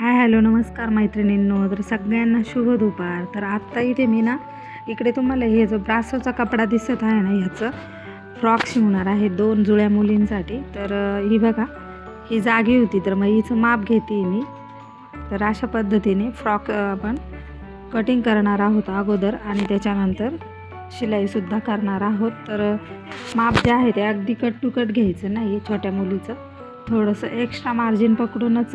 Hi hello नमस्कार मैत्रिणींनो. तर सगळ्यांना शुभ दुपार. तर आत्ता इथे मी ना इकडे तुम्हाला हे जो ब्रासोचा कपडा दिसत आहे ना ह्याचं फ्रॉक शिवणार आहे दोन जुळ्या मुलींसाठी. तर ही बघा ही जागी होती. तर मग हिचं माप घेते मी. तर अशा पद्धतीने फ्रॉक आपण कटिंग करणार आहोत अगोदर आणि त्याच्यानंतर शिलाईसुद्धा करणार आहोत. तर माप जे आहे ते अगदी कट टू कट घ्यायचं नाही छोट्या मुलीचं. थोडंसं एक्स्ट्रा मार्जिन पकडूनच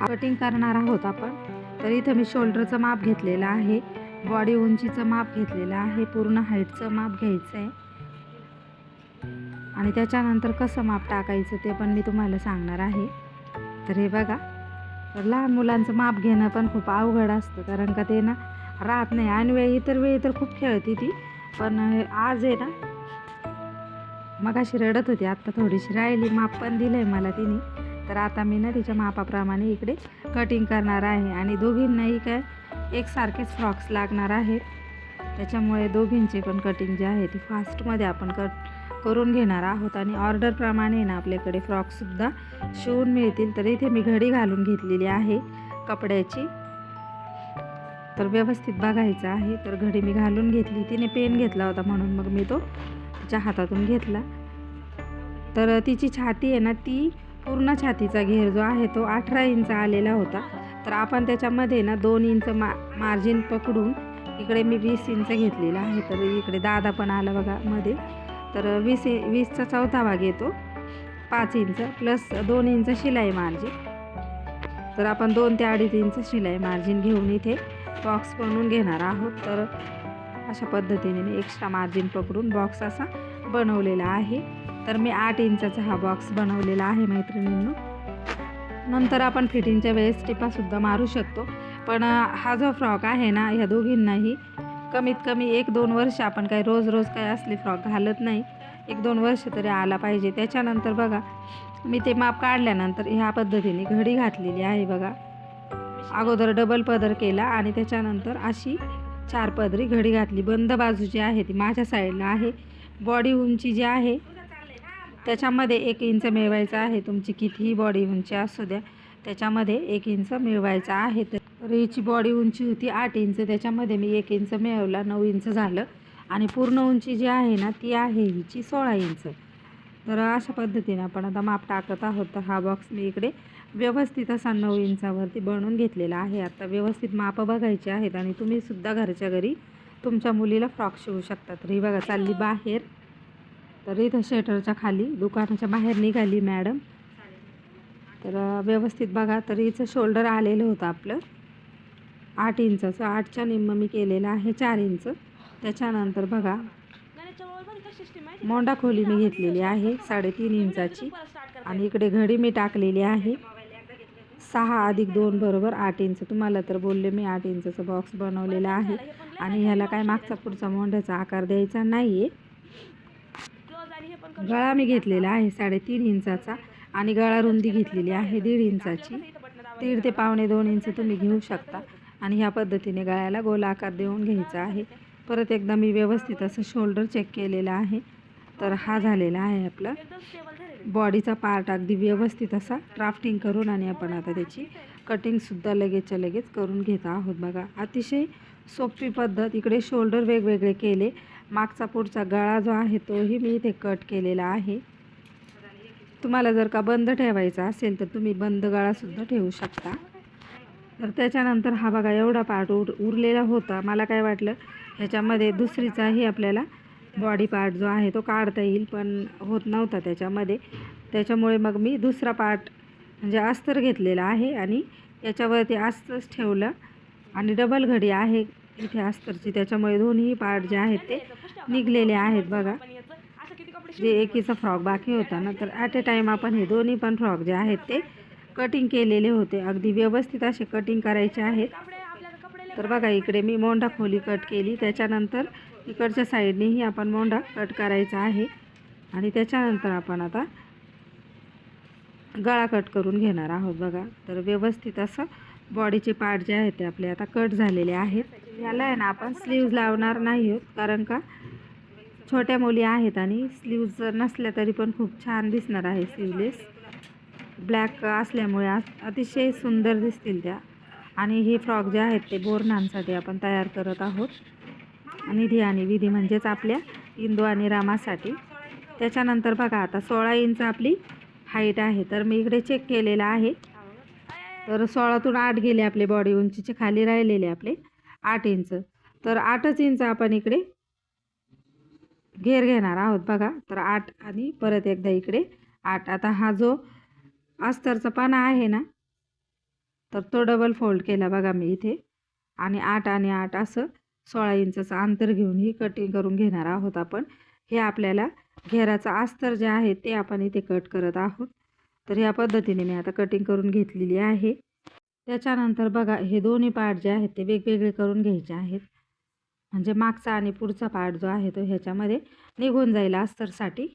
कटिंग करणार आहोत आपण. तर इथं मी शोल्डरचं माप घेतलेलं आहे. बॉडी उंचीचं माप घेतलेलं आहे. पूर्ण हाईटचं माप घ्यायचं आहे. आणि त्याच्यानंतर कसं माप टाकायचं ते पण मी तुम्हाला सांगणार आहे. तर हे बघा. तर लहान मुलांचं माप घेणं पण खूप अवघड असतं कारण का ते ना राहत नाही. आणि वेळी इतर वेळी तर खूप खेळते ती पण आज आहे ना मग अशी रडत होती. आत्ता थोडीशी राहिली. माप पण दिलं आहे मला तिने. तर आता मी ना तिच्या मापाप्रमाणे इकडे कटिंग करणार आहे. आणि दोघींनाही काय एकसारखेच फ्रॉक्स लागणार आहेत. त्याच्यामुळे दोघींची पण कटिंग जी आहे ती फास्टमध्ये आपण कट करून घेणार आहोत. आणि ऑर्डरप्रमाणे ना आपल्याकडे फ्रॉकसुद्धा शिवून मिळतील. तर इथे मी घडी घालून घेतलेली आहे कपड्याची. तर व्यवस्थित बघायचं आहे. तर घडी मी घालून घेतली. तिने पेन घेतला होता म्हणून मग मी तो तिच्या हातातून घेतला. तर तिची छाती आहे ना ती पूर्ण छातीचा घेर जो आहे तो अठरा इंच आलेला होता. तर आपण त्याच्यामध्ये ना दोन इंच मा मार्जिन पकडून इकडे मी वीस इंच घेतलेला आहे. तर इकडे दादा पण आला बघा मध्ये. तर वीस वीसचा चौथा भाग येतो. पाच इंच प्लस दोन इंच शिलाई मार्जिन तर आपण दोन ते अडीच इंच शिलाई मार्जिन घेऊन इथे बॉक्स बनवून घेणार आहोत. तर अशा पद्धतीने मी एक्स्ट्रा मार्जिन पकडून बॉक्स असा बनवलेला आहे. तर मी आठ इंचाचा हा बॉक्स बनवलेला आहे मैत्रिणींनो. नंतर आपण फिटिंगच्या वेळेस टिपासुद्धा मारू शकतो. पण हा जो फ्रॉक आहे ना ह्या दोघींनाही कमीत कमी एक दोन वर्ष आपण काही रोज रोज काही असले फ्रॉक घालत नाही. एक दोन वर्ष तरी आला पाहिजे. त्याच्यानंतर बघा मी ते माप काढल्यानंतर ह्या पद्धतीने घडी घातलेली आहे बघा. अगोदर डबल पदर केला आणि त्याच्यानंतर अशी चार पदरी घडी घातली. बंद बाजू जी आहे ती माझ्या साईडला आहे. बॉडी उंची जी आहे त्याच्यामध्ये एक इंच मिळवायचं आहे. तुमची कितीही बॉडी उंची असू द्या त्याच्यामध्ये एक इंच मिळवायचा आहे. तर हिची बॉडी उंची होती आठ इंच त्याच्यामध्ये मी एक इंच मिळवला नऊ इंच झालं. आणि पूर्ण उंची जी आहे ना ती आहे हिची सोळा इंच. तर अशा पद्धतीने आपण आता माप टाकत आहोत. तर हा बॉक्स मी इकडे व्यवस्थित असा नऊ इंचावरती बनवून घेतलेला आहे. आता व्यवस्थित मापं बघायचे आहेत आणि तुम्हीसुद्धा घरच्या घरी तुमच्या मुलीला फ्रॉक शिवू शकता. तर ही बघा चालली बाहेर. तर इथं शटरच्या खाली दुकानाच्या बाहेर निघाली मॅडम. तर व्यवस्थित बघा तर हिचं शोल्डर आलेलं होतं आपलं. आठ इंचाचं आठच्या निम्म मी केलेलं आहे चार इंच. त्याच्यानंतर बघा मोंडा खोली मी घेतलेली आहे साडेतीन इंचाची. आणि इकडे घडी मी टाकलेली आहे. सहा अधिक दोन बरोबर आठ इंच. तुम्हाला तर बोलले मी आठ इंचचं बॉक्स बनवलेला आहे. आणि ह्याला काय मागचा पुढचा मोंढ्याचा आकार द्यायचा नाही आहे गळा मी घेतलेला आहे साडेतीन इंचाचा आणि गळा रुंदी घेतलेली आहे दीड इंचाची. दीड ते पावणे दोन इंच तुम्ही घेऊ शकता आणि ह्या पद्धतीने गळ्याला गोल आकार देऊन घ्यायचा आहे. परत एकदा मी व्यवस्थित असं शोल्डर चेक केलेलं आहे. तर हा झालेला आहे आपला. बॉडीचा पार्ट अगदी व्यवस्थित असा ड्राफ्टिंग करून आणि आपण आता त्याची कटिंगसुद्धा लगेचच्या लगेच करून घेत आहोत बघा. अतिशय सोपी पद्धत. इकडे शोल्डर वेगवेगळे केले. मागचा पुढचा गळा जो आहे तोही मी इथे कट केलेला आहे. तुम्हाला जर का बंद ठेवायचा असेल तर तुम्ही बंद गळासुद्धा ठेवू शकता. तर त्याच्यानंतर हा बघा एवढा पार्ट उर उरलेला होता. मला काय वाटलं ह्याच्यामध्ये दुसरीचाही आपल्याला बॉडी पार्ट जो आहे तो काढता येईल पण होत नव्हता त्याच्यामध्ये. त्याच्यामुळे मग मी दुसरा पार्ट म्हणजे अस्तर घेतलेला आहे आणि याच्यावरती अस्तरच ठेवलं. आणि डबल घडी आहे. इथे अस्तरची. त्याच्यामुळे दोन्ही पार्ट जे आहेत ते निघलेले आहेत बघा. जे एकीचा फ्रॉक बाकी होता ना तर ॲट ए टाईम आपण हे दोन्ही पण फ्रॉक जे आहेत ते कटिंग केलेले होते. अगदी व्यवस्थित असे कटिंग करायचे आहेत. तर बघा इकडे मी मोंढा खोली कट केली. त्याच्यानंतर इकडच्या साईडनेही आपण मोंढा कट करायचा आहे. आणि त्याच्यानंतर आपण आता गळा कट करून घेणार आहोत बघा. तर व्यवस्थित असं बॉडीचे पार्ट जे आहेत ते आपले आता कट झालेले आहेत. याला आहे ना आपण स्लीव्ज लावणार नाही आहोत. कारण का? छोट्या मुली आहेत आणि स्लीव्ज जर नसल्या तरी पण खूप छान दिसणार आहे स्लीवलेस ब्लॅक असल्यामुळे अतिशय सुंदर दिसतील त्या. आणि हे फ्रॉक जे आहेत ते बोरणांसाठी आपण तयार करत आहोत. निधी आणि विधी म्हणजेच आपल्या इंदू आणि रामासाठी. त्याच्यानंतर बघा आता सोळा इंच आपली हाईट आहे. तर मी इकडे चेक केलेलं आहे. तर सोळातून आठ गेले आपले बॉडी उंचीचे खाली राहिलेले आपले. आठ इंच. तर आठच इंच आपण इकडे घेर घेणार आहोत बघा. तर आठ आणि परत एकदा इकडे आठ. आता हा जो अस्तरचा पाना आहे ना तर तो डबल फोल्ड केला बघा मी इथे. आणि आठ आणि आठ असं सोळा इंचाचं अंतर घेऊन ही कटिंग करून घेणार आहोत आपण. हे आपल्याला घेराचं अस्तर जे आहे ते आपण इथे कट करत आहोत. तर ह्या पद्धतीने मी आता कटिंग करून घेतलेली आहे. त्याच्यानंतर बघा हे दोन्ही पार्ट जे आहेत ते वेगवेगळे करून घ्यायचे आहेत. म्हणजे मागचा आणि पुढचा पार्ट जो आहे तो ह्याच्यामध्ये निघून जाईल अस्तरसाठी.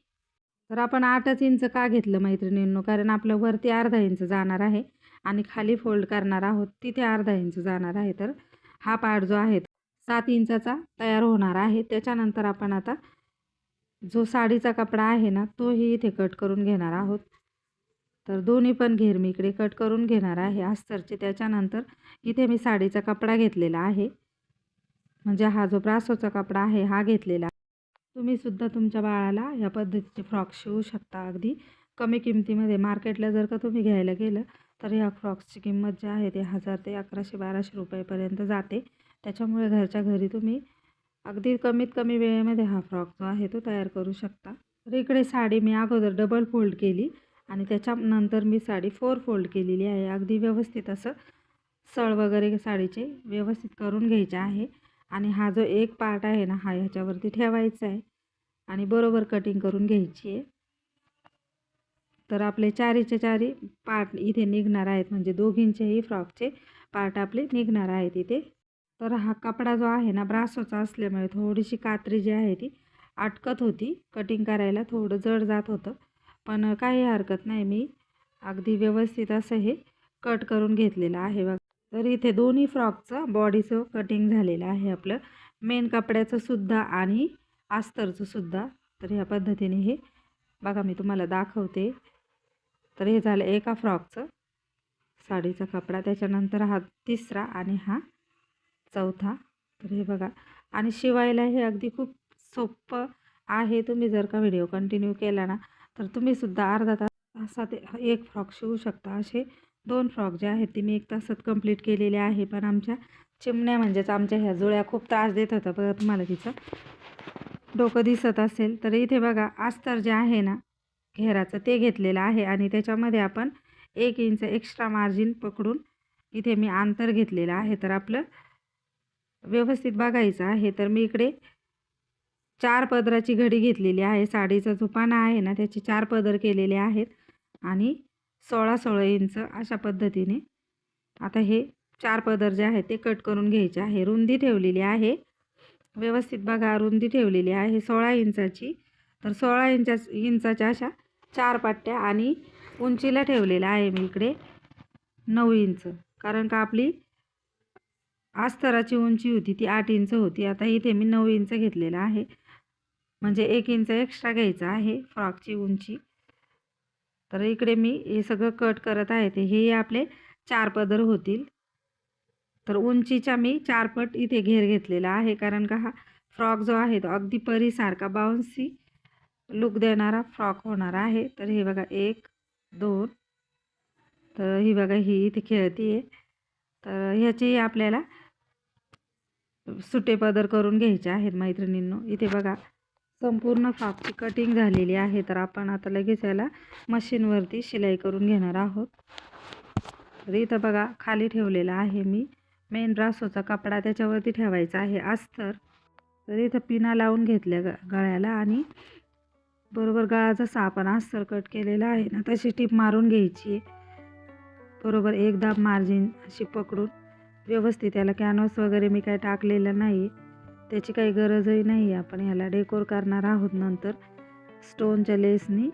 तर आपण आठच इंच का घेतलं मैत्रिणींनो? कारण आपलं वरती अर्धा इंच जाणार आहे आणि खाली फोल्ड करणार आहोत तिथे अर्धा इंच जाणार आहे. तर हा पार्ट जो आहे सात इंचाचा तयार होणार आहे. त्याच्यानंतर आपण आता जो साडीचा कपडा आहे ना तोही इथे कट करून घेणार आहोत. तर दोन्ही पण घेर मी इकडे कट करून घेणार आहे. अस्तरचे त्याच्यानंतर इथे मी साडीचा कपडा घेतलेला आहे. म्हणजे हा जो ब्रासोचा कपडा आहे हा घेतलेला तुम्ही सुद्धा तुमच्या बाळाला या पद्धतीचे फ्रॉक शिवू शकता अगदी. कमी किमतीमध्ये मार्केटला जर का तुम्ही घ्यायला गेलं तर ह्या फ्रॉक्सची किंमत जी आहे ते हजार ते अकराशे बाराशे रुपयेपर्यंत जाते. त्याच्यामुळे घरच्या घरी तुम्ही अगदी कमीत कमी वेळेमध्ये हा फ्रॉक जो आहे तो तयार करू शकता. तर इकडे साडी मी अगोदर डबल फोल्ड केली. आणि त्याच्यानंतर मी साडी फोर फोल्ड केलेली आहे. अगदी व्यवस्थित असं सळ वगैरे साडीचे व्यवस्थित करून घ्यायचे आहे. आणि हा जो एक पार्ट आहे ना हा ह्याच्यावरती ठेवायचा आहे. आणि बरोबर कटिंग करून घ्यायची आहे. तर आपले चारीचे चारी पार्ट इथे निघणार आहेत. म्हणजे दोघींचेही फ्रॉकचे पार्ट आपले निघणार आहेत इथे. तर हा कपडा जो आहे ना ब्रासोचा असल्यामुळे थोडीशी कात्री जी आहे ती अटकत होती. कटिंग करायला थोडं जड जात होतं. पण काही हरकत नाही. मी अगदी व्यवस्थित असं हे कट करून घेतलेलं आहे बघा. तर इथे दोन्ही फ्रॉकचं बॉडीचं कटिंग झालेलं आहे आपलं. मेन कपड्याचं सुद्धा आणि अस्तरचं सुद्धा. तर ह्या पद्धतीने हे बघा मी तुम्हाला दाखवते. तर हे झालं एका फ्रॉकचं. साडीचा कपडा त्याच्यानंतर हा तिसरा आणि हा चौथा. तर हे बघा. आणि शिवायला हे अगदी खूप सोपं आहे. तुम्ही जर का व्हिडिओ कंटिन्यू केला ना तर तुम्हीसुद्धा अर्धा तासात एक फ्रॉक शिवू शकता. असे दोन फ्रॉक जे आहेत ते मी एक तासात कंप्लीट केलेले आहे. पण आमच्या चिमण्या म्हणजेच आमच्या ह्या जुळ्या खूप त्रास देत होता बघा तुम्हाला तिचं डोकं दिसत असेल तर इथे बघा अस्तर जे आहे ना घेराचं ते घेतलेलं आहे. आणि त्याच्यामध्ये आपण एक इंच एक्स्ट्रा मार्जिन पकडून इथे मी अंतर घेतलेलं आहे. तर आपलं व्यवस्थित बघायचं आहे. तर मी इकडे चार पदराची घडी घेतलेली आहे. साडीचा जो पाना आहे ना त्याचे चार पदर केलेले आहेत. आणि सोळा सोळा इंच अशा पद्धतीने. आता हे चार पदर जे आहे ते कट करून घ्यायचे आहे. रुंदी ठेवलेली आहे. व्यवस्थित बघा रुंदी ठेवलेली आहे. सोळा इंचाची. तर सोळा इंचा इंचाच्या अशा चार पट्ट्या आणि उंचीला ठेवलेल्या आहे मी इकडे नऊ इंच. कारण का आपली अस्तराची उंची होती ती आठ इंच होती. आता इथे मी नऊ इंच घेतलेलं आहे. म्हणजे एक इंच एक्स्ट्रा घ्यायचा आहे फ्रॉकची उंची. तर इकडे मी हे सगळं कट करत आहे ते हे आपले चार पदर होतील. तर उंचीच्या मी चार पट इथे घेर घेतलेला आहे कारण का हा फ्रॉक जो आहे तो अगदी परीसारखा बाउन्सी लुक देणारा फ्रॉक होणार आहे. तर हे बघा एक दोन. तर ही बघा ही इथे खेळती आहे तर ह्याची आपल्याला सुटे पदर करून घ्यायचे आहेत मैत्रिणींनो. इथे बघा संपूर्ण फापची कटिंग झालेली आहे. तर आपण आता लगेच याला मशीनवरती शिलाई करून घेणार आहोत. तर इथं बघा खाली ठेवलेला आहे मी. मेन रासोचा कपडा त्याच्यावरती ठेवायचा आहे अस्तर तर. इथं पिना लावून घेतल्या ग गळ्याला आणि बरोबर गळा सापण आपण अस्तर कट केलेला आहे. ना तशी टीप मारून घ्यायची. आहे बरोबर एकदा मार्जिन अशी पकडून व्यवस्थित याला कॅनव्हास वगैरे मी काही टाकलेलं नाही. त्याची काही गरजही नाही आहे आपण ह्याला डेकोर करणार आहोत नंतर. स्टोनच्या लेसनी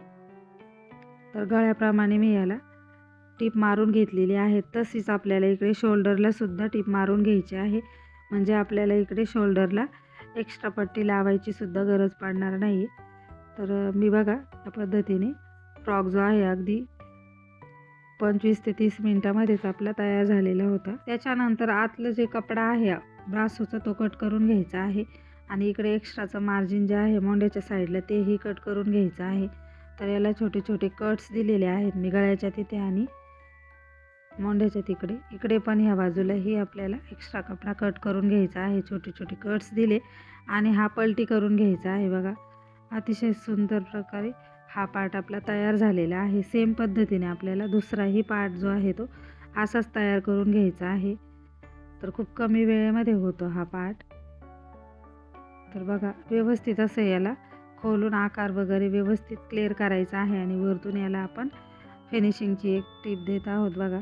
तर गळ्याप्रमाणे मी याला टीप मारून घेतलेली आहे. तशीच आपल्याला इकडे शोल्डरला सुद्धा टीप मारून घ्यायची आहे. म्हणजे आपल्याला इकडे शोल्डरला एक्स्ट्रा पट्टी लावायची सुद्धा गरज पडणार नाही तर मी बघा या पद्धतीने फ्रॉक जो आहे अगदी पंचवीस ते तीस मिनटामध्येच आपला तयार झालेला होता. त्याच्यानंतर आतलं जे कपडा आहे ब्रासोचा तो कट करून घ्यायचा आहे. आणि इकडे एक्स्ट्राचं मार्जिन जे आहे मोंड्याच्या साईडला तेही कट करून घ्यायचं आहे. तर याला छोटे छोटे कट्स दिलेले आहेत. मी गळ्याच्या तिथे आणि मोंड्याच्या तिकडे. इकडे पण ह्या बाजूलाही आपल्याला एक्स्ट्रा कपडा कट करून घ्यायचा आहे. छोटे छोटे कट्स दिले आणि हा पलटी करून घ्यायचा आहे बघा. अतिशय सुंदर प्रकारे हा पार्ट आपला तयार झालेला आहे. सेम पद्धतीने आपल्याला दुसराही पार्ट जो आहे तो असाच तयार करून घ्यायचा आहे. तर खूप कमी वेळेमध्ये होतो हा पार्ट तर बघा व्यवस्थित असं याला खोलून आकार वगैरे व्यवस्थित क्लिअर करायचा आहे आणि वरतून याला आपण फिनिशिंगची एक टीप देत आहोत बघा.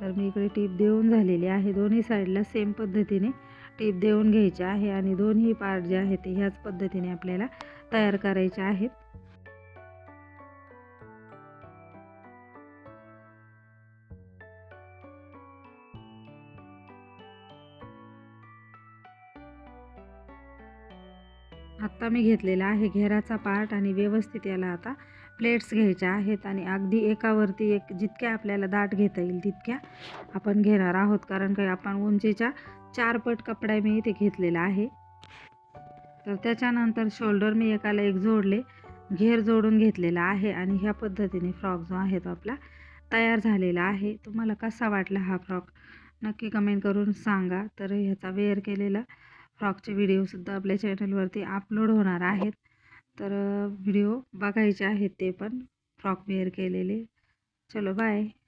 तर मी इकडे टीप देऊन झालेली आहे. दोन्ही साईडला सेम पद्धतीने टीप देऊन घ्यायची आहे आणि दोन्ही पार्ट जे आहेत ते ह्याच पद्धतीने आपल्याला तयार करायचे आहेत. आत्ता मी घेतलेला आहे. घेराचा पार्ट आणि व्यवस्थित याला आता प्लेट्स घ्यायच्या आहेत आणि अगदी एकावरती एक जितक्या आपल्याला दाट घेता येईल तितक्या आपण घेणार आहोत. कारण काही आपण उंचीच्या चार पट कपडा मी इथे घेतलेला आहे. तर त्याच्यानंतर शोल्डर मी एकाला एक जोडले. घेर जोडून घेतलेला आहे आणि ह्या पद्धतीने फ्रॉक जो आहे तो आपला तयार झालेला आहे. तुम्हाला कसा वाटला हा फ्रॉक? नक्की कमेंट करून सांगा. तर ह्याचा वेअर केलेला फ्रॉकचे व्हिडिओसुद्धा आपल्या चॅनलवरती अपलोड होणार आहेत. तर व्हिडिओ बघायचे आहेत ते पण. फ्रॉक वेअर केलेले. चलो बाय